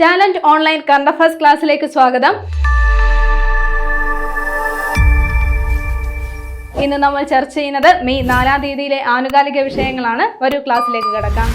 Talent online current affairs ക്ലാസ്സിലേക്ക് സ്വാഗതം. ഇന്ന് നമ്മൾ ചർച്ച ചെയ്യുന്നത് മെയ് നാലാം തീയതിയിലെ ആനുകാലിക വിഷയങ്ങളാണ്. ഒരു ക്ലാസ്സിലേക്ക് കിടക്കാം.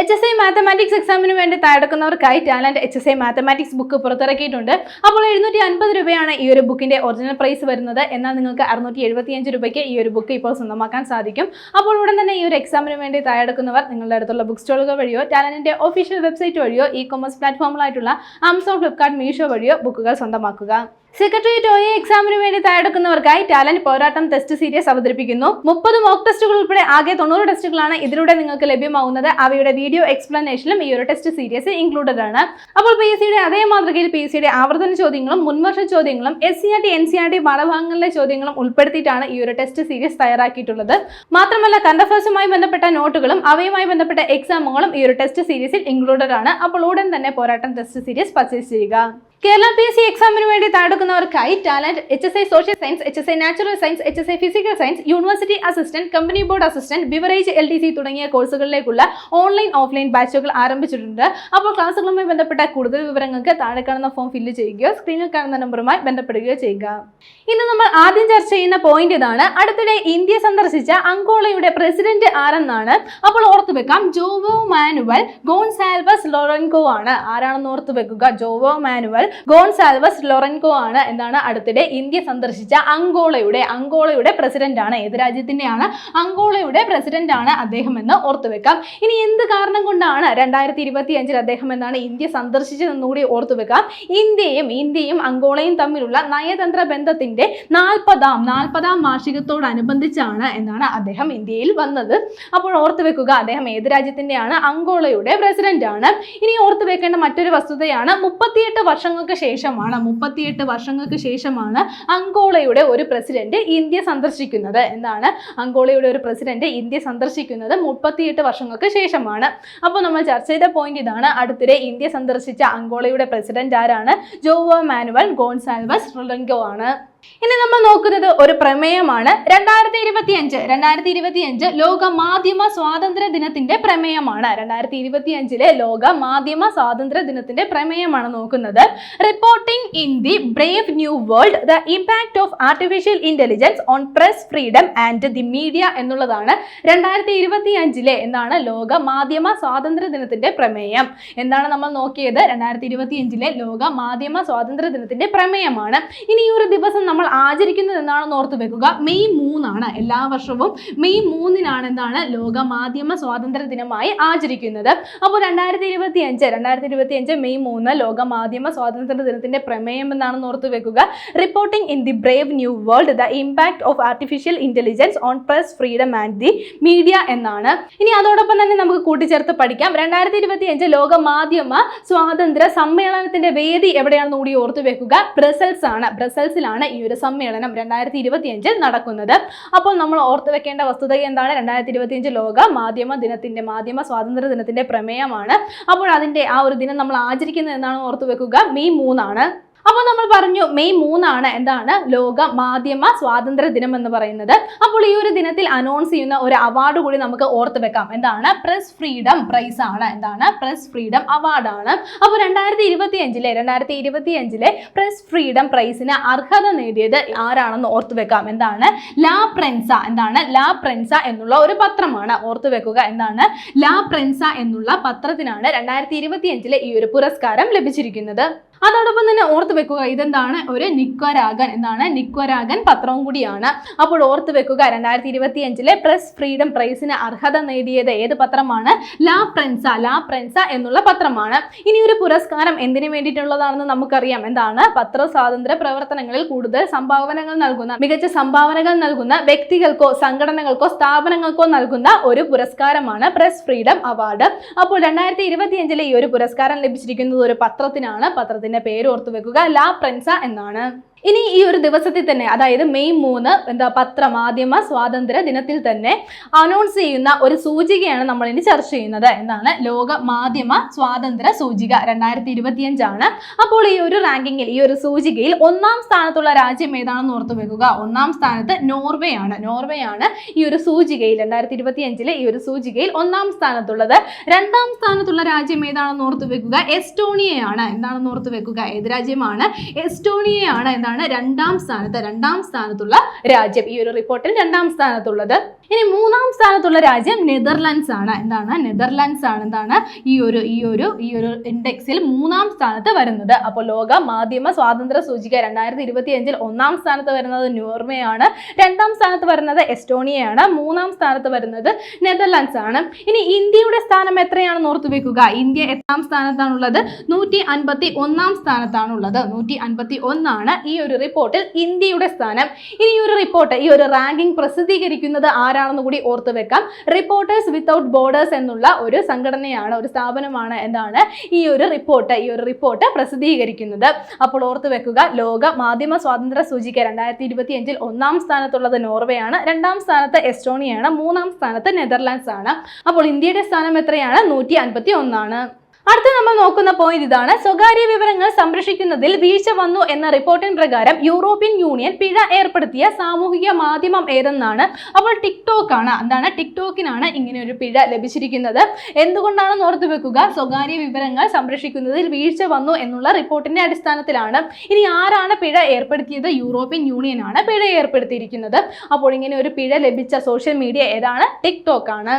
എച്ച് എസ് ഐ മാത്തമാറ്റിക്സ് എക്സാമിന് വേണ്ടി തയ്യാറെടുക്കുന്നവർക്കായി Talent H S I mathematics book പുറത്തിറക്കിയിട്ടുണ്ട്. അപ്പോൾ എഴുന്നൂറ്റി അൻപത് രൂപയാണ് ഈ ഒരു ബുക്കിന്റെ ഒറിജിനൽ പ്രൈസ് വരുന്നത്. എന്നാൽ നിങ്ങൾക്ക് അറുന്നൂറ്റി എഴുപത്തിയഞ്ച് രൂപയ്ക്ക് ഈ ഒരു ബുക്ക് ഇപ്പോൾ സ്വന്തമാക്കാൻ സാധിക്കും. അപ്പോൾ ഉടൻ തന്നെ ഈ ഒരു എക്സാമിന് വേണ്ടി തയ്യാറെടുക്കുന്നവർ നിങ്ങളുടെ അടുത്തുള്ള ബുക്ക് സ്റ്റോളുകൾ വഴിയോ ടാലന്റിന്റെ ഒഫീഷ്യൽ വെബ്സൈറ്റ് വഴിയോ ഇ കൊമേഴ്സ് പ്ലാറ്റ്ഫോമിലായിട്ടുള്ള ആമസോൺ ഫ്ലിപ്കാർട്ട് മീഷോ വഴിയോ ബുക്കുകൾ സ്വന്തമാക്കുക. സെക്രട്ടേറിയറ്റ് ഒ എ എക്സാമിന് വേണ്ടി തയ്യാറെടുക്കുന്നവർക്കായി ടാലന്റ് പോരാട്ടം ടെസ്റ്റ് സീരീസ് അവതരിപ്പിക്കുന്നു. മുപ്പത് മോക്ക് ടെസ്റ്റുകൾ ഉൾപ്പെടെ ആകെ തൊണ്ണൂറ് ടെസ്റ്റുകളാണ് ഇതിലൂടെ നിങ്ങൾക്ക് ലഭ്യമാകുന്നത് അവയുടെ വീഡിയോ എക്സ്പ്ലനേഷനും ഈ ഒരു ടെസ്റ്റ് സീരീസ് ഇൻക്ലൂഡഡ് ആണ്. അപ്പോൾ പി എസ് സിയുടെ അതേ മാതൃകയിൽ പി എസ് സിയുടെ ആവർത്തന ചോദ്യങ്ങളും മുൻവർഷ ചോദ്യങ്ങളും S C R T N C R T പാഠഭാഗങ്ങളിലെ ചോദ്യങ്ങളും ഉൾപ്പെടുത്തിയിട്ടാണ് ഈ ഒരു ടെസ്റ്റ് സീരീസ് തയ്യാറാക്കിയിട്ടുള്ളത്. മാത്രമല്ല കണ്ടഫേഴ്സുമായി ബന്ധപ്പെട്ട നോട്ടുകളും അവയുമായി ബന്ധപ്പെട്ട എക്സാമുകളും ഈ ഒരു ടെസ്റ്റ് സീരീസിൽ ഇൻക്ലൂഡഡ് ആണ്. അപ്പോൾ ഉടൻ തന്നെ പോരാട്ടം ടെസ്റ്റ് സീരീസ് പർച്ചേസ് ചെയ്യുക. കേരള പി എസ് സി എക്സാമിന് വേണ്ടി തയ്യാറെടുക്കുന്നവർക്കായി Talent H S I social science H S I natural science H S I physical science university assistant company board assistant beverage L D C തുടങ്ങിയ കോഴ്സുകളിലേക്കുള്ള online offline ബാച്ചുകൾ ആരംഭിച്ചിട്ടുണ്ട്. അപ്പോൾ ക്ലാസ്സുകളുമായി ബന്ധപ്പെട്ട കൂടുതൽ വിവരങ്ങൾക്ക് താഴെ കാണുന്ന ഫോം ഫില്ല് ചെയ്യുകയോ സ്ക്രീനിൽ കാണുന്ന നമ്പറുമായി ബന്ധപ്പെടുകയോ ചെയ്യുക. ഇന്ന് നമ്മൾ ആദ്യം ചർച്ച ചെയ്യുന്ന പോയിന്റ് ഇതാണ്. അടുത്തിടെ ഇന്ത്യ സന്ദർശിച്ച അങ്കോളയുടെ പ്രസിഡന്റ് ആരെന്നാണ്? അപ്പോൾ ഓർത്തു വെക്കാം. ജോവോ മാനുവൽ ഗോൺസാൽവസ് ലോറൻകോ ആണ്. ആരാണെന്ന് ഓർത്തു വെക്കുക? ജോവോ മാനുവൽ ഗോൺസാൽവസ് ലൊറൻകോ ആണ് എന്താണ് അടുത്തിടെ ഇന്ത്യ സന്ദർശിച്ച അങ്കോളയുടെ അങ്കോളയുടെ പ്രസിഡന്റ് ആണ്. ഏത് രാജ്യത്തിന്റെയാണ്? അങ്കോളയുടെ പ്രസിഡന്റ് ആണ് അദ്ദേഹം എന്ന് ഓർത്തുവെക്കാം ഇനി എന്ത് കാരണം കൊണ്ടാണ് രണ്ടായിരത്തി ഇരുപത്തി അഞ്ചിൽ അദ്ദേഹം എന്താണ് ഇന്ത്യ സന്ദർശിച്ചതെന്നുകൂടി ഓർത്തു വെക്കാം. ഇന്ത്യയും ഇന്ത്യയും അങ്കോളയും തമ്മിലുള്ള നയതന്ത്ര ബന്ധത്തിന്റെ നാൽപ്പതാം നാൽപ്പതാം വാർഷികത്തോടനുബന്ധിച്ചാണ് എന്നാണ് അദ്ദേഹം ഇന്ത്യയിൽ വന്നത്. അപ്പോൾ ഓർത്തു വെക്കുക അദ്ദേഹം ഏത് രാജ്യത്തിന്റെയാണ്? അങ്കോളയുടെ പ്രസിഡന്റ് ആണ്. ഇനി ഓർത്തു വെക്കേണ്ട മറ്റൊരു വസ്തുതയാണ് മുപ്പത്തിയെട്ട് വർഷങ്ങൾക്ക് ശേഷമാണ് മുപ്പത്തിയെട്ട് വർഷങ്ങൾക്ക് ശേഷമാണ് അങ്കോളയുടെ ഒരു പ്രസിഡന്റ് ഇന്ത്യ സന്ദർശിക്കുന്നത്. എന്താണ്? അങ്കോളയുടെ ഒരു പ്രസിഡന്റ് ഇന്ത്യ സന്ദർശിക്കുന്നത് മുപ്പത്തിയെട്ട് വർഷങ്ങൾക്ക് ശേഷമാണ്. അപ്പോൾ നമ്മൾ ചർച്ച ചെയ്ത പോയിന്റ് ഇതാണ്. അടുത്തിടെ ഇന്ത്യ സന്ദർശിച്ച അങ്കോളയുടെ പ്രസിഡന്റ് ആരാണ്? ജോവോ മാനുവൽ ഗോൺസാൽവസ് റൊലങ്കോ ആണ്. ഇനി നമ്മൾ നോക്കുന്നത് ഒരു പ്രമേയമാണ്. രണ്ടായിരത്തി ഇരുപത്തി അഞ്ച് രണ്ടായിരത്തി ഇരുപത്തി അഞ്ച് ലോക മാധ്യമ സ്വാതന്ത്ര്യ ദിനത്തിന്റെ പ്രമേയമാണ്. രണ്ടായിരത്തി ഇരുപത്തി അഞ്ചിലെ ലോക മാധ്യമ സ്വാതന്ത്ര്യ ദിനത്തിന്റെ പ്രമേയമാണ് നോക്കുന്നത്. Reporting in the brave new world the impact of artificial intelligence on press freedom and the media എന്നുള്ളതാണ് രണ്ടായിരത്തി ഇരുപത്തി അഞ്ചിലെ എന്താണ് ലോക മാധ്യമ സ്വാതന്ത്ര്യ ദിനത്തിന്റെ പ്രമേയം. എന്താണ് നമ്മൾ നോക്കിയത്? രണ്ടായിരത്തി ഇരുപത്തി അഞ്ചിലെ ലോക മാധ്യമ സ്വാതന്ത്ര്യ ദിനത്തിന്റെ പ്രമേയമാണ്. ഇനി ഈ ഒരു ദിവസം നമ്മൾ ആചരിക്കുന്നത് എന്താണെന്ന് ഓർത്ത് വെക്കുക. മെയ് മൂന്നാണ് എല്ലാ വർഷവും. മെയ് മൂന്നിനാണ് എന്താണ്? ലോക മാധ്യമ സ്വാതന്ത്ര്യ ദിനമായി ആചരിക്കുന്നത്. അപ്പോൾ രണ്ടായിരത്തി ഇരുപത്തി അഞ്ച് രണ്ടായിരത്തി ഇരുപത്തി അഞ്ച് മെയ് മൂന്ന് ലോക മാധ്യമ സ്വാതന്ത്ര്യ ദിനത്തിന്റെ പ്രമേയം എന്താണെന്ന് ഓർത്ത് വെക്കുക. Reporting in the brave new world the impact of artificial intelligence on press freedom and the media എന്നാണ്. ഇനി അതോടൊപ്പം തന്നെ നമുക്ക് കൂട്ടിച്ചേർത്ത് പഠിക്കാം. രണ്ടായിരത്തി ഇരുപത്തി അഞ്ച് ലോക മാധ്യമ സ്വാതന്ത്ര്യ സമ്മേളനത്തിന്റെ വേദി എവിടെയാണെന്ന് കൂടി ഓർത്തു വെക്കുക. ബ്രസൽസ് ആണ് ബ്രസൽസിലാണ് ഒരു സമ്മേളനം രണ്ടായിരത്തി ഇരുപത്തി അഞ്ചിൽ നടക്കുന്നത്. അപ്പോൾ നമ്മൾ ഓർത്തു വെക്കേണ്ട വസ്തുത എന്താണ്? രണ്ടായിരത്തി ഇരുപത്തി അഞ്ച് ലോക മാധ്യമ ദിനത്തിന്റെ മാധ്യമ സ്വാതന്ത്ര്യ ദിനത്തിന്റെ പ്രമേയമാണ്. അപ്പോൾ അതിന്റെ ആ ഒരു ദിനം നമ്മൾ ആചരിക്കുന്നത് എന്നാണ് ഓർത്തു വെക്കുക. മെയ് മൂന്നാണ്. അപ്പോൾ നമ്മൾ പറഞ്ഞു മെയ് മൂന്നാണ് എന്താണ്? ലോക മാധ്യമ സ്വാതന്ത്ര്യ ദിനം എന്ന് പറയുന്നത്. അപ്പോൾ ഈ ഒരു ദിനത്തിൽ അനൗൺസ് ചെയ്യുന്ന ഒരു അവാർഡ് കൂടി നമുക്ക് ഓർത്ത് വെക്കാം. എന്താണ്? പ്രസ് ഫ്രീഡം പ്രൈസ് ആണ്. എന്താണ്? പ്രസ് ഫ്രീഡം അവാർഡ് ആണ്. അപ്പോൾ രണ്ടായിരത്തി ഇരുപത്തി അഞ്ചിലെ രണ്ടായിരത്തി ഇരുപത്തി അഞ്ചിലെ പ്രസ് ഫ്രീഡം പ്രൈസിന് അർഹത നേടിയത് ആരാണെന്ന് ഓർത്ത് വെക്കാം. എന്താണ്? ലാ പ്രെൻസ എന്താണ്? ലാ പ്രെൻസ എന്നുള്ള ഒരു പത്രമാണ്. ഓർത്ത് വെക്കുക. എന്താണ്? ലാ പ്രെൻസ എന്നുള്ള പത്രത്തിനാണ് രണ്ടായിരത്തി ഇരുപത്തി അഞ്ചിലെ ഈ ഒരു പുരസ്കാരം ലഭിച്ചിരിക്കുന്നത്. അതോടൊപ്പം തന്നെ ഓർത്ത് വെക്കുക ഇതെന്താണ്? ഒരു നിക്വരാഗൻ എന്താണ് നിക്വരാഗൻ പത്രവും കൂടിയാണ്. അപ്പോൾ ഓർത്ത് വെക്കുക രണ്ടായിരത്തി ഇരുപത്തി അഞ്ചിലെ പ്രസ് ഫ്രീഡം പ്രൈസിന് അർഹത നേടിയത് ഏത് പത്രമാണ്? ലാ പ്രൻസ ലാ പ്രൻസ എന്നുള്ള പത്രമാണ്. ഇനി ഒരു പുരസ്കാരം എന്തിനു വേണ്ടിയിട്ടുള്ളതാണെന്ന് നമുക്കറിയാം. എന്താണ്? പത്ര സ്വാതന്ത്ര്യ പ്രവർത്തനങ്ങളിൽ കൂടുതൽ സംഭാവനകൾ നൽകുന്ന മികച്ച സംഭാവനകൾ നൽകുന്ന വ്യക്തികൾക്കോ സംഘടനകൾക്കോ സ്ഥാപനങ്ങൾക്കോ നൽകുന്ന ഒരു പുരസ്കാരമാണ് പ്രസ് ഫ്രീഡം അവാർഡ് അപ്പോൾ രണ്ടായിരത്തി ഇരുപത്തി അഞ്ചിലെ ഈ ഒരു പുരസ്കാരം ലഭിച്ചിരിക്കുന്നത് ഒരു പത്രത്തിനാണ്. പത്രത്തിന്റെ പേര് ഓർത്തു വെക്കുക. ലാ പ്രൻസ എന്നാണ്. ഇനി ഈ ഒരു ദിവസത്തിൽ തന്നെ അതായത് മെയ് മൂന്ന് എന്താ പത്ര മാധ്യമ സ്വാതന്ത്ര്യ ദിനത്തിൽ തന്നെ അനൗൺസ് ചെയ്യുന്ന ഒരു സൂചികയാണ് നമ്മൾ ഇനി ചർച്ച ചെയ്യുന്നത്. എന്താണ്? ലോക മാധ്യമ സ്വാതന്ത്ര്യ സൂചിക രണ്ടായിരത്തി ഇരുപത്തിയഞ്ചാണ് അപ്പോൾ ഈ ഒരു റാങ്കിങ്ങിൽ ഈ ഒരു സൂചികയിൽ ഒന്നാം സ്ഥാനത്തുള്ള രാജ്യം ഏതാണെന്ന് ഓർത്തു വെക്കുക. ഒന്നാം സ്ഥാനത്ത് നോർവേ ആണ്. നോർവേ ആണ് ഈ ഒരു സൂചികയിൽ രണ്ടായിരത്തി ഇരുപത്തിയഞ്ചിലെ ഈ ഒരു സൂചികയിൽ ഒന്നാം സ്ഥാനത്തുള്ളത്. രണ്ടാം സ്ഥാനത്തുള്ള രാജ്യം ഏതാണെന്ന് ഓർത്തു വെക്കുക? എസ്റ്റോണിയയാണ്. എന്താണെന്ന് ഓർത്തു വെക്കുക? ഏത് രാജ്യമാണ് എസ്റ്റോണിയയാണ്. എന്താണ്? രണ്ടാം സ്ഥാനത്ത് രണ്ടാം സ്ഥാനത്തുള്ള രാജ്യം. ഈ ഒരു റിപ്പോർട്ടിൽ രണ്ടാം സ്ഥാനത്തുള്ളത് ഇനി മൂന്നാം സ്ഥാനത്തുള്ള രാജ്യം നെതർലാൻഡ്സ് ആണ്. എന്താണ്? നെതർലാൻഡ്സ് ആണ്. എന്താണ്? ഈ ഒരു ഈ ഒരു ഈ ഒരു ഇൻഡെക്സിൽ മൂന്നാം സ്ഥാനത്ത് വരുന്നത്. അപ്പോൾ ലോക മാധ്യമ സ്വാതന്ത്ര്യ സൂചിക രണ്ടായിരത്തി ഇരുപത്തി അഞ്ചിൽ ഒന്നാം സ്ഥാനത്ത് വരുന്നത് നോർമയാണ് രണ്ടാം സ്ഥാനത്ത് വരുന്നത് എസ്റ്റോണിയയാണ്. മൂന്നാം സ്ഥാനത്ത് വരുന്നത് നെതർലാൻഡ്സ് ആണ്. ഇനി ഇന്ത്യയുടെ സ്ഥാനം എത്രയാണെന്ന് ഓർത്തു വെക്കുക. ഇന്ത്യ എത്രാം സ്ഥാനത്താണുള്ളത്. നൂറ്റി അൻപത്തി ഒന്നാം സ്ഥാനത്താണുള്ളത്. നൂറ്റി അൻപത്തി ഒന്നാണ് ഈ ഒരു റിപ്പോർട്ടിൽ ഇന്ത്യയുടെ സ്ഥാനം. ഇനി ഈ ഒരു റിപ്പോർട്ട് ഈ ഒരു റാങ്കിംഗ് പ്രസിദ്ധീകരിക്കുന്നത് ആരാണെന്ന് കൂടി ഓർത്തു വെക്കാം. റിപ്പോർട്ടേഴ്സ് വിത്തൗട്ട് ബോർഡേഴ്സ് എന്നുള്ള ഒരു സംഘടനയാണ് ഒരു സ്ഥാപനമാണ് എന്താണ് ഈ ഒരു റിപ്പോർട്ട് ഈ ഒരു റിപ്പോർട്ട് പ്രസിദ്ധീകരിക്കുന്നത്. അപ്പോൾ ഓർത്തു വെക്കുക ലോക മാധ്യമ സ്വാതന്ത്ര്യ സൂചിക രണ്ടായിരത്തി ഇരുപത്തി അഞ്ചിൽ ഒന്നാം സ്ഥാനത്തുള്ളത് നോർവേയാണ് രണ്ടാം സ്ഥാനത്ത് എസ്റ്റോണിയയാണ് മൂന്നാം സ്ഥാനത്ത് നെതർലാൻഡ്സ് ആണ് അപ്പോൾ ഇന്ത്യയുടെ സ്ഥാനം എത്രയാണ്? നൂറ്റി അൻപത്തി ഒന്നാണ് അടുത്ത നമ്മൾ നോക്കുന്ന പോയിന്റ് ഇതാണ്. സ്വകാര്യ വിവരങ്ങൾ സംരക്ഷിക്കുന്നതിൽ വീഴ്ച വന്നു എന്ന റിപ്പോർട്ടിൻ പ്രകാരം യൂറോപ്യൻ യൂണിയൻ പിഴ ഏർപ്പെടുത്തിയ സാമൂഹിക മാധ്യമം ഏതെന്നാണ്. അപ്പോൾ ടിക്ടോക്ക് ആണ്. എന്താണ്? ടിക്ടോക്കിനാണ് ഇങ്ങനെ ഒരു പിഴ ലഭിച്ചിരിക്കുന്നത്. എന്തുകൊണ്ടാണെന്ന് ഓർത്തു വെക്കുക. സ്വകാര്യ വിവരങ്ങൾ സംരക്ഷിക്കുന്നതിൽ വീഴ്ച വന്നു എന്നുള്ള റിപ്പോർട്ടിന്റെ അടിസ്ഥാനത്തിലാണ്. ഇനി ആരാണ് പിഴ ഏർപ്പെടുത്തിയത്? യൂറോപ്യൻ യൂണിയൻ ആണ് പിഴ ഏർപ്പെടുത്തിയിരിക്കുന്നത്. അപ്പോൾ ഇങ്ങനെ ഒരു പിഴ ലഭിച്ച സോഷ്യൽ മീഡിയ ഏതാണ്? ടിക്ടോക്ക് ആണ്.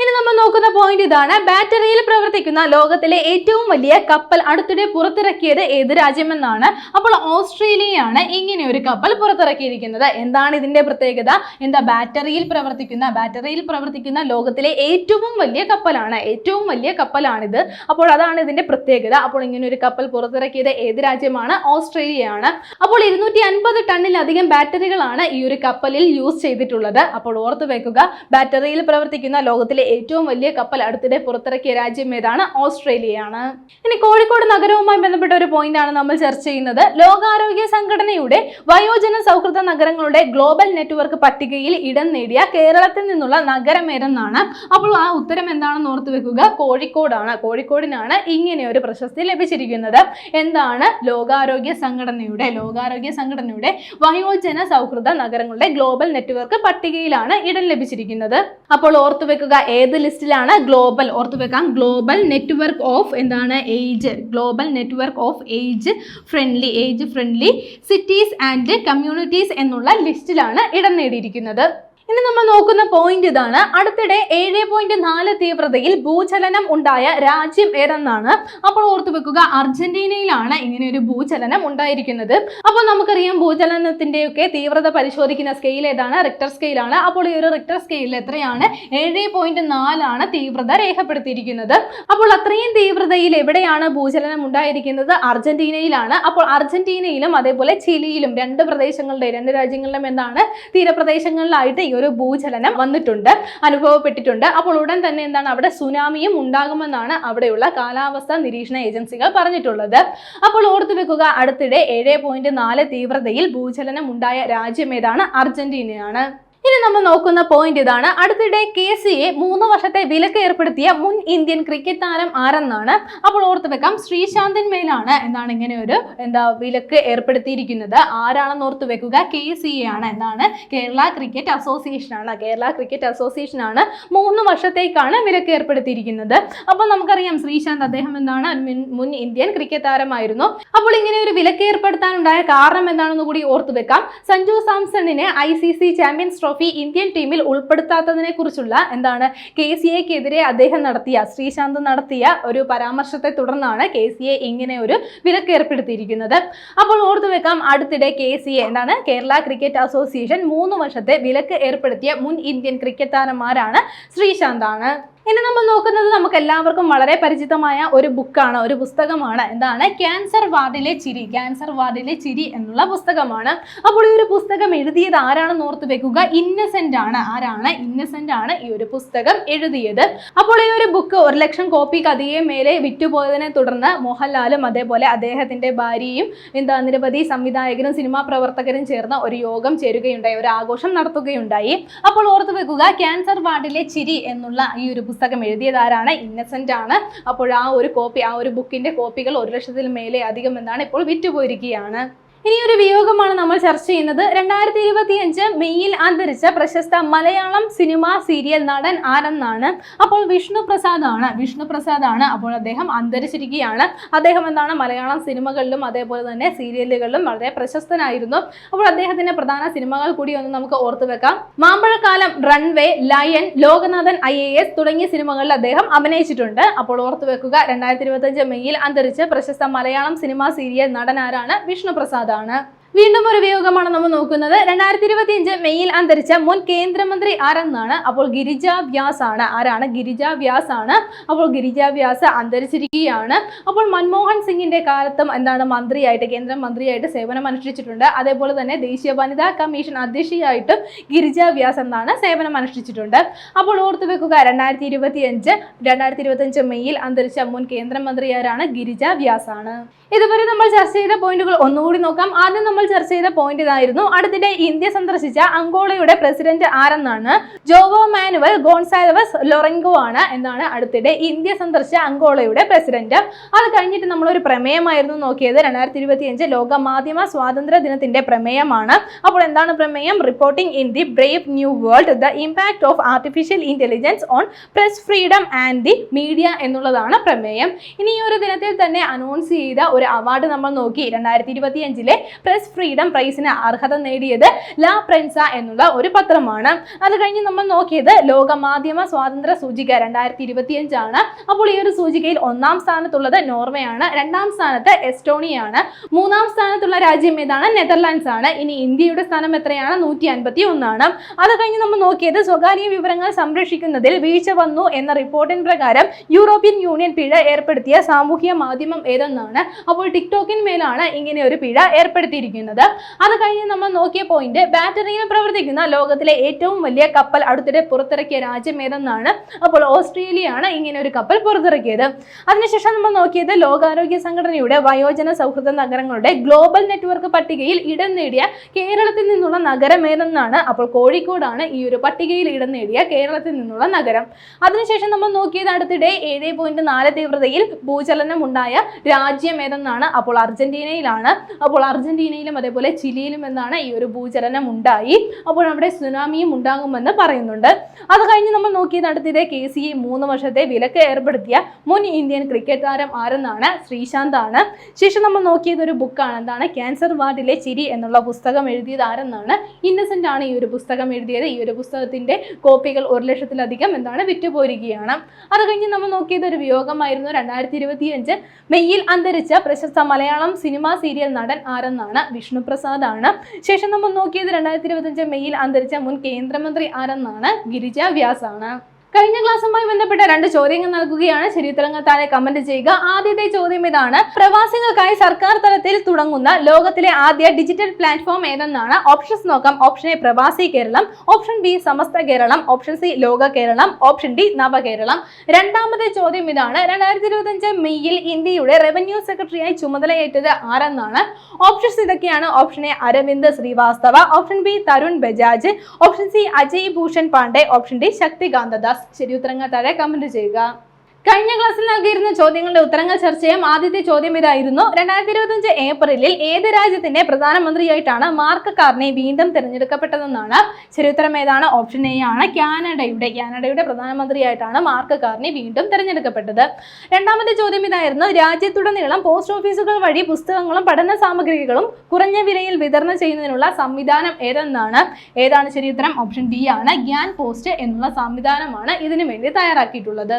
ഇനി നമ്മൾ നോക്കുന്ന പോയിന്റ് ഇതാണ്. ബാറ്ററിയിൽ പ്രവർത്തിക്കുന്ന ലോകത്തിലെ ഏറ്റവും വലിയ കപ്പൽ അടുത്തിടെ പുറത്തിറക്കിയത് ഏത് രാജ്യമെന്നാണ്. അപ്പോൾ ഓസ്ട്രേലിയയാണ് ഇങ്ങനെ ഒരു കപ്പൽ പുറത്തിറക്കിയിരിക്കുന്നത്. എന്താണ് ഇതിന്റെ പ്രത്യേകത? എന്താ ബാറ്ററിയിൽ പ്രവർത്തിക്കുന്ന ബാറ്ററിയിൽ പ്രവർത്തിക്കുന്ന ലോകത്തിലെ ഏറ്റവും വലിയ കപ്പലാണ്. ഏറ്റവും വലിയ കപ്പലാണിത്. അപ്പോൾ അതാണ് ഇതിന്റെ പ്രത്യേകത. അപ്പോൾ ഇങ്ങനെ ഒരു കപ്പൽ പുറത്തിറക്കിയത് ഏത് രാജ്യമാണ്? ഓസ്ട്രേലിയയാണ്. അപ്പോൾ ഇരുന്നൂറ്റി അൻപത് ടണ്ണിലധികം ബാറ്ററികളാണ് ഈ ഒരു കപ്പലിൽ യൂസ് ചെയ്തിട്ടുള്ളത്. അപ്പോൾ ഓർത്തു വെക്കുക ബാറ്ററിയിൽ പ്രവർത്തിക്കുന്ന ലോകത്തിലെ ഏറ്റവും വലിയ കപ്പൽ അടുത്തിടെ പുറത്തിറക്കിയ രാജ്യം ഏതാണ്? ഓസ്ട്രേലിയയാണ്. ഇനി കോഴിക്കോട് നഗരവുമായി ബന്ധപ്പെട്ട ഒരു പോയിന്റ് ആണ് നമ്മൾ ചർച്ച ചെയ്യുന്നത്. ലോകാരോഗ്യ സംഘടനയുടെ വയോജന സൗഹൃദ നഗരങ്ങളുടെ ഗ്ലോബൽ നെറ്റ്വർക്ക് പട്ടികയിൽ ഇടം നേടിയ കേരളത്തിൽ നിന്നുള്ള നഗരം ഏതെന്നാണ്? അപ്പോൾ ആ ഉത്തരം എന്താണെന്ന് ഓർത്ത് വെക്കുക. കോഴിക്കോടാണ്. കോഴിക്കോടിനാണ് ഇങ്ങനെ ഒരു പ്രശസ്തി ലഭിച്ചിരിക്കുന്നത്. എന്താണ്? ലോകാരോഗ്യ സംഘടനയുടെ ലോകാരോഗ്യ സംഘടനയുടെ വയോജന സൗഹൃദ നഗരങ്ങളുടെ ഗ്ലോബൽ നെറ്റ്വർക്ക് പട്ടികയിലാണ് ഇടം ലഭിച്ചിരിക്കുന്നത്. അപ്പോൾ ഓർത്തു വെക്കുക ഏത് ലിസ്റ്റിലാണ് ഗ്ലോബൽ? ഓർത്ത് വെക്കാം. ഗ്ലോബൽ നെറ്റ്വർക്ക് ഓഫ് എന്താണ്? Age. Global network of age friendly. Age friendly. Cities and communities എന്നുള്ള ലിസ്റ്റിലാണ് ഇടം നേടിയിരിക്കുന്നത്. ഇനി നമ്മൾ നോക്കുന്ന പോയിന്റ് ഇതാണ്. അടുത്തിടെ ഏഴ് പോയിന്റ് നാല് തീവ്രതയിൽ ഭൂചലനം ഉണ്ടായ രാജ്യം ഏതെന്നാണ്? അപ്പോൾ ഓർത്തു വെക്കുക അർജന്റീനയിലാണ് ഇങ്ങനെ ഒരു ഭൂചലനം ഉണ്ടായിരിക്കുന്നത്. അപ്പോൾ നമുക്കറിയാം ഭൂചലനത്തിന്റെയൊക്കെ തീവ്രത പരിശോധിക്കുന്ന സ്കെയിൽ ഏതാണ്? റിക്ടർ സ്കെയിലാണ് അപ്പോൾ ഈ ഒരു റിക്ടർ സ്കെയിലിൽ എത്രയാണ്? ഏഴ് പോയിന്റ് നാലാണ് തീവ്രത രേഖപ്പെടുത്തിയിരിക്കുന്നത്. അപ്പോൾ അത്രയും തീവ്രതയിൽ എവിടെയാണ് ഭൂചലനം ഉണ്ടായിരിക്കുന്നത്? അർജന്റീനയിലാണ്. അപ്പോൾ അർജന്റീനയിലും അതേപോലെ ചിലിയിലും രണ്ട് പ്രദേശങ്ങളുടെ രണ്ട് രാജ്യങ്ങളിലും എന്താണ്? തീരപ്രദേശങ്ങളിലായിട്ട് ഈ ഒരു ഭൂചലനം വന്നിട്ടുണ്ട് അനുഭവപ്പെട്ടിട്ടുണ്ട്. അപ്പോൾ ഉടൻ തന്നെ എന്താണ് അവിടെ സുനാമിയും ഉണ്ടാകുമെന്നാണ് അവിടെയുള്ള കാലാവസ്ഥ നിരീക്ഷണ ഏജൻസികൾ പറഞ്ഞിട്ടുള്ളത്. അപ്പോൾ ഓർത്തു വെക്കുക അടുത്തിടെ ഏഴ് പോയിന്റ് നാല് തീവ്രതയിൽ ഭൂചലനം ഉണ്ടായ രാജ്യം ഏതാണ്? അർജന്റീനയാണ്. ഇനി നമ്മൾ നോക്കുന്ന പോയിന്റ് ഇതാണ്. അടുത്തിടെ കെ സി എ മൂന്ന് വർഷത്തെ വിലക്ക് ഏർപ്പെടുത്തിയ മുൻ ഇന്ത്യൻ ക്രിക്കറ്റ് താരം ആരെന്നാണ്? അപ്പോൾ ഓർത്ത് വെക്കാം ശ്രീശാന്തിൻ മേലാണ് എന്നാണ് ഇങ്ങനെ ഒരു എന്താ വിലക്ക് ഏർപ്പെടുത്തിയിരിക്കുന്നത്. ആരാണെന്ന് ഓർത്ത് വെക്കുക കെ സി എ ആണ് എന്നാണ്. കേരള ക്രിക്കറ്റ് അസോസിയേഷൻ ആണ് കേരള ക്രിക്കറ്റ് അസോസിയേഷൻ ആണ് മൂന്ന് വർഷത്തേക്കാണ് വിലക്ക് ഏർപ്പെടുത്തിയിരിക്കുന്നത്. അപ്പോൾ നമുക്കറിയാം ശ്രീശാന്ത് അദ്ദേഹം എന്താണ് മുൻ- മുൻ ഇന്ത്യൻ ക്രിക്കറ്റ് താരമായിരുന്നു. അപ്പോൾ ഇങ്ങനെ ഒരു വിലക്ക് ഏർപ്പെടുത്താനുണ്ടായ കാരണം എന്താണെന്ന് കൂടി ഓർത്തു വെക്കാം. Sanju സാംസണിനെ I C C champions trophy Indian ടീമിൽ ഉൾപ്പെടുത്താത്തതിനെ കുറിച്ചുള്ള എന്താണ് കെ സി എക്കെതിരെ അദ്ദേഹം നടത്തിയ ശ്രീശാന്ത് നടത്തിയ ഒരു പരാമർശത്തെ തുടർന്നാണ് കെ സി എ ഇങ്ങനെ ഒരു വിലക്ക് ഏർപ്പെടുത്തിയിരിക്കുന്നത്. അപ്പോൾ ഓർത്തു വെക്കാം അടുത്തിടെ കെ സി എ എന്താണ് കേരള ക്രിക്കറ്റ് അസോസിയേഷൻ മൂന്ന് വർഷത്തെ വിലക്ക് ഏർപ്പെടുത്തിയ മുൻ ഇന്ത്യൻ ക്രിക്കറ്റ് താരന്മാരാണ് ശ്രീശാന്താണ്. ഇനി നമ്മൾ നോക്കുന്നത് നമുക്ക് എല്ലാവർക്കും വളരെ പരിചിതമായ ഒരു ബുക്കാണ് ഒരു പുസ്തകമാണ്. എന്താണ്? ക്യാൻസർ വാർഡിലെ ചിരി ക്യാൻസർ വാർഡിലെ ചിരി എന്നുള്ള പുസ്തകമാണ്. അപ്പോൾ ഈ ഒരു പുസ്തകം എഴുതിയത് ആരാണെന്ന് ഓർത്ത് വെക്കുക? ഇന്നസെന്റ് ആണ്. ആരാണ്? ഇന്നസെന്റ് ആണ് ഈ ഒരു പുസ്തകം എഴുതിയത്. അപ്പോൾ ഈ ഒരു ബുക്ക് ഒരു ലക്ഷം കോപ്പി അധികം മേലെ വിറ്റുപോയതിനെ തുടർന്ന് മോഹൻലാലും അതേപോലെ അദ്ദേഹത്തിന്റെ ഭാര്യയും എന്താ നിരവധി സംവിധായകരും സിനിമാ പ്രവർത്തകരും ചേർന്ന് ഒരു യോഗം ചേരുകയുണ്ടായി ഒരു ആഘോഷം നടത്തുകയുണ്ടായി. അപ്പോൾ ഓർത്ത് വെക്കുക ക്യാൻസർ വാർഡിലെ ചിരി എന്നുള്ള ഈ ഒരു പുസ്തകം എഴുതിയത് ആരാണ് ഇന്നസെന്റ് ആണ്. അപ്പോൾ ആ ഒരു കോപ്പി ആ ഒരു ബുക്കിന്റെ കോപ്പികൾ ഒരു ലക്ഷത്തിൽ മേലെ അധികം എന്നാണ് ഇപ്പോൾ വിറ്റുപോയിരിക്കുകയാണ്. ഇനി ഒരു വിയോഗമാണ് നമ്മൾ ചർച്ച ചെയ്യുന്നത്. രണ്ടായിരത്തി ഇരുപത്തി അഞ്ച് മെയ്യിൽ അന്തരിച്ച പ്രശസ്ത മലയാളം സിനിമ സീരിയൽ നടൻ ആരെന്നാണ്? അപ്പോൾ വിഷ്ണു പ്രസാദ് ആണ് വിഷ്ണു പ്രസാദ് ആണ് അപ്പോൾ അദ്ദേഹം അന്തരിച്ചിരിക്കുകയാണ്. അദ്ദേഹം എന്താണ്? മലയാളം സിനിമകളിലും അതേപോലെ തന്നെ സീരിയലുകളിലും വളരെ പ്രശസ്തനായിരുന്നു. അപ്പോൾ അദ്ദേഹത്തിന്റെ പ്രധാന സിനിമകൾ കൂടി ഒന്ന് നമുക്ക് ഓർത്തു വെക്കാം. Mambazhakkalam Runway Lion Lokanathan I A S തുടങ്ങിയ സിനിമകളിൽ അദ്ദേഹം അഭിനയിച്ചിട്ടുണ്ട്. അപ്പോൾ ഓർത്തു വെക്കുക രണ്ടായിരത്തി ഇരുപത്തി അഞ്ച് മെയ്യിൽ അന്തരിച്ച പ്രശസ്ത മലയാളം സിനിമ സീരിയൽ നടൻ ആരാണ്? വിഷ്ണു പ്രസാദ് ആണ് വീണ്ടും ഒരു വിയോഗമാണ് നമ്മൾ നോക്കുന്നത്. രണ്ടായിരത്തി ഇരുപത്തി അഞ്ച് മെയ്യിൽ അന്തരിച്ച മുൻ കേന്ദ്രമന്ത്രി ആരെന്നാണ്? അപ്പോൾ ഗിരിജ വ്യാസ് ആണ്. ആരാണ്? ഗിരിജ വ്യാസ് ആണ്. അപ്പോൾ ഗിരിജ വ്യാസ് അന്തരിച്ചിരിക്കുകയാണ്. അപ്പോൾ മൻമോഹൻ സിംഗിന്റെ കാലത്തും എന്താണ് മന്ത്രിയായിട്ട് കേന്ദ്രമന്ത്രിയായിട്ട് സേവനം അനുഷ്ഠിച്ചിട്ടുണ്ട്. അതേപോലെ തന്നെ ദേശീയ വനിതാ കമ്മീഷൻ അധ്യക്ഷയായിട്ടും ഗിരിജ വ്യാസ് എന്നാണ് സേവനം അനുഷ്ഠിച്ചിട്ടുണ്ട്. അപ്പോൾ ഓർത്തു വെക്കുക രണ്ടായിരത്തി ഇരുപത്തി അഞ്ച് രണ്ടായിരത്തി ഇരുപത്തി അഞ്ച് മെയ്യിൽ അന്തരിച്ച മുൻ കേന്ദ്രമന്ത്രി ആരാണ്? ഗിരിജ വ്യാസ് ആണ്. ഇതുവരെ നമ്മൾ ചർച്ച ചെയ്ത പോയിന്റുകൾ ഒന്നുകൂടി നോക്കാം. ആദ്യം നമ്മൾ ചർച്ച ചെയ്ത പോയിന്റ് ഇതായിരുന്നു. അടുത്തിടെ ഇന്ത്യ സന്ദർശിച്ച അങ്കോളയുടെ പ്രസിഡന്റ് ആരെന്നാണ്? ജോവോ മാനുവൽ ഗോൺസാലവസ് ലൊറെങ്കോ ആണ് എന്നാണ് അടുത്തിടെ ഇന്ത്യ സന്ദർശിച്ച അങ്കോളയുടെ പ്രസിഡന്റ് അത് കഴിഞ്ഞിട്ട് നമ്മൾ ഒരു പ്രമേയമായിരുന്നു നോക്കിയത്. രണ്ടായിരത്തി ഇരുപത്തി അഞ്ച് ലോക മാധ്യമ സ്വാതന്ത്ര്യ ദിനത്തിന്റെ പ്രമേയമാണ്. അപ്പോൾ എന്താണ് പ്രമേയം? Reporting in the brave new world the impact of artificial intelligence on press freedom and the media എന്നുള്ളതാണ് പ്രമേയം. ഇനി ഈ ഒരു ദിനത്തിൽ തന്നെ അനൗൺസ് ചെയ്ത ഒരു അവാർഡ് നമ്മൾ നോക്കി. രണ്ടായിരത്തി ഇരുപത്തി അഞ്ചിലെ പ്രസ് ഫ്രീഡം പ്രൈസിന് അർഹത നേടിയത് ലാ പ്രൻസ എന്നുള്ള ഒരു പത്രമാണ്. അത് കഴിഞ്ഞ് നമ്മൾ നോക്കിയത് ലോക മാധ്യമ സ്വാതന്ത്ര്യ സൂചിക രണ്ടായിരത്തി ഇരുപത്തി അഞ്ചാണ് അപ്പോൾ ഈ ഒരു സൂചികയിൽ ഒന്നാം സ്ഥാനത്തുള്ളത് നോർവേയാണ് രണ്ടാം സ്ഥാനത്ത് എസ്റ്റോണിയാണ് മൂന്നാം സ്ഥാനത്തുള്ള രാജ്യം ഏതാണ്? നെതർലാൻഡ്സ് ആണ് ഇനി ഇന്ത്യയുടെ സ്ഥാനം എത്രയാണ്? നൂറ്റി അൻപത്തി ഒന്നാണ് അത് കഴിഞ്ഞ് നമ്മൾ നോക്കിയത് സ്വകാര്യ വിവരങ്ങൾ സംരക്ഷിക്കുന്നതിൽ വീഴ്ച വന്നു എന്ന റിപ്പോർട്ടിൻ പ്രകാരം യൂറോപ്യൻ യൂണിയൻ പിഴ ഏർപ്പെടുത്തിയ സാമൂഹ്യ മാധ്യമം ഏതെന്നാണ്? അപ്പോൾ ടിക്ടോക്കിന്മേലാണ് ഇങ്ങനെ ഒരു പിഴ ഏർപ്പെടുത്തിയിരിക്കുന്നത്. അത് കഴിഞ്ഞ് നമ്മൾ നോക്കിയ പോയിന്റ് ബാറ്ററിയിൽ പ്രവർത്തിക്കുന്ന ലോകത്തിലെ ഏറ്റവും വലിയ കപ്പൽ അടുത്തിടെ പുറത്തിറക്കിയ രാജ്യം ഏതെന്നാണ്? അപ്പോൾ ഓസ്ട്രേലിയ ആണ് ഇങ്ങനെ ഒരു കപ്പൽ പുറത്തിറക്കിയത്. അതിനുശേഷം നമ്മൾ നോക്കിയത് ലോകാരോഗ്യ സംഘടനയുടെ വയോജന സൗഹൃദ നഗരങ്ങളുടെ ഗ്ലോബൽ നെറ്റ്വർക്ക് പട്ടികയിൽ ഇടം നേടിയ കേരളത്തിൽ നിന്നുള്ള നഗരം ഏതെന്നാണ്? അപ്പോൾ കോഴിക്കോടാണ് ഈ ഒരു പട്ടികയിൽ ഇടം നേടിയ കേരളത്തിൽ നിന്നുള്ള നഗരം. അതിനുശേഷം നമ്മൾ നോക്കിയത് അടുത്തിടെ ഏഴ് പോയിന്റ് നാല് തീവ്രതയിൽ ഭൂചലനം ഉണ്ടായ രാജ്യം ഏതെന്നാണ്? അപ്പോൾ അർജന്റീനയിലാണ്. അപ്പോൾ അർജന്റീനയിലും അതേപോലെ ചിലിയിലും എന്നാണ് ഈ ഒരു ഭൂചലനം ഉണ്ടായി. അപ്പോൾ അവിടെ സുനാമിയും ഉണ്ടാകുമെന്ന് പറയുന്നുണ്ട്. അത് കഴിഞ്ഞ് നമ്മൾ നോക്കി നടത്തിയത് കെ സി മൂന്ന് വർഷത്തെ വിലക്ക് ഏർപ്പെടുത്തിയ മുൻ ഇന്ത്യൻ ക്രിക്കറ്റ് താരം ആരെന്നാണ്? ശ്രീശാന്ത് ആണ്. ശേഷം നമ്മൾ നോക്കിയത് ഒരു ബുക്കാണ് എന്താണ് ക്യാൻസർ വാർഡിലെ ചിരി എന്നുള്ള പുസ്തകം എഴുതിയത് ആരെന്നാണ്? ഇന്നസെന്റ് ആണ് ഈ ഒരു പുസ്തകം എഴുതിയത്. ഈ ഒരു പുസ്തകത്തിന്റെ കോപ്പികൾ ഒരു ലക്ഷത്തിലധികം എന്താണ് വിറ്റുപോരുകയാണ്. അത് കഴിഞ്ഞ് നമ്മൾ നോക്കിയത് ഒരു വിയോഗമായിരുന്നു. രണ്ടായിരത്തി ഇരുപത്തിയഞ്ച് മെയ്യിൽ അന്തരിച്ച പ്രശസ്ത മലയാളം സിനിമാ സീരിയൽ നടൻ ആരെന്നാണ്? വിഷ്ണു പ്രസാദ് ആണ് ശേഷം നമ്മൾ നോക്കിയത് രണ്ടായിരത്തി ഇരുപത്തഞ്ച് മെയ്യിൽ അന്തരിച്ച മുൻ കേന്ദ്രമന്ത്രി ആരെന്നാണ്? ഗിരിജ വ്യാസ് ആണ് കഴിഞ്ഞ ക്ലാസ്സുമായി ബന്ധപ്പെട്ട രണ്ട് ചോദ്യങ്ങൾ നൽകുകയാണ്. ശരിയുത്തരങ്ങൾ താഴെ കമന്റ് ചെയ്യുക. ആദ്യത്തെ ചോദ്യം ഇതാണ്. പ്രവാസികൾക്കായി സർക്കാർ തലത്തിൽ തുടങ്ങുന്ന ലോകത്തിലെ ആദ്യ ഡിജിറ്റൽ പ്ലാറ്റ്ഫോം ഏതെന്നാണ്? ഓപ്ഷൻസ് നോക്കാം. Option A Pravasi Keralam option B Samastha Keralam option C Loka Keralam option D നവകേരളം രണ്ടാമത്തെ ചോദ്യം ഇതാണ്. രണ്ടായിരത്തി ഇരുപത്തഞ്ച് മെയ്യിൽ ഇന്ത്യയുടെ റവന്യൂ സെക്രട്ടറിയായി ചുമതലയേറ്റത് ആരെന്നാണ്? ഓപ്ഷൻസ് ഇതൊക്കെയാണ്. Option A Arvind Srivastava option B Tarun Bajaj option C Ajay Bhushan Pandey option D Shaktikanta Das ശരി ഉത്തരങ്ങൾ താഴെ കമന്റ് ചെയ്യുക. കഴിഞ്ഞ ക്ലാസ്സിൽ നൽകിയിരുന്ന ചോദ്യങ്ങളുടെ ഉത്തരങ്ങൾ ചർച്ച ചെയ്യാം. ആദ്യത്തെ ചോദ്യം ഇതായിരുന്നു. രണ്ടായിരത്തി ഇരുപത്തിയഞ്ച് ഏപ്രിലിൽ ഏത് രാജ്യത്തിന്റെ പ്രധാനമന്ത്രിയായിട്ടാണ് മാർക്ക് കാർണെ വീണ്ടും തിരഞ്ഞെടുക്കപ്പെട്ടതെന്നാണ്? ശരിയുത്തരം ഏതാണ്? ഓപ്ഷൻ എ ആണ്. കാനഡയുടെ കാനഡയുടെ പ്രധാനമന്ത്രിയായിട്ടാണ് മാർക്ക് കാർണെ വീണ്ടും തിരഞ്ഞെടുക്കപ്പെട്ടത്. രണ്ടാമത്തെ ചോദ്യം ഇതായിരുന്നു. രാജ്യത്തുടനീളം പോസ്റ്റ് ഓഫീസുകൾ വഴി പുസ്തകങ്ങളും പഠന സാമഗ്രികളും കുറഞ്ഞ വിലയിൽ വിതരണം ചെയ്യുന്നതിനുള്ള സംവിധാനം ഏതെന്നാണ്? ഏതാണ് ശരിയുത്തരം ഓപ്ഷൻ ഡി ആണ്. ഗ്യാൻ പോസ്റ്റ് എന്നുള്ള സംവിധാനമാണ് ഇതിനു വേണ്ടി തയ്യാറാക്കിയിട്ടുള്ളത്.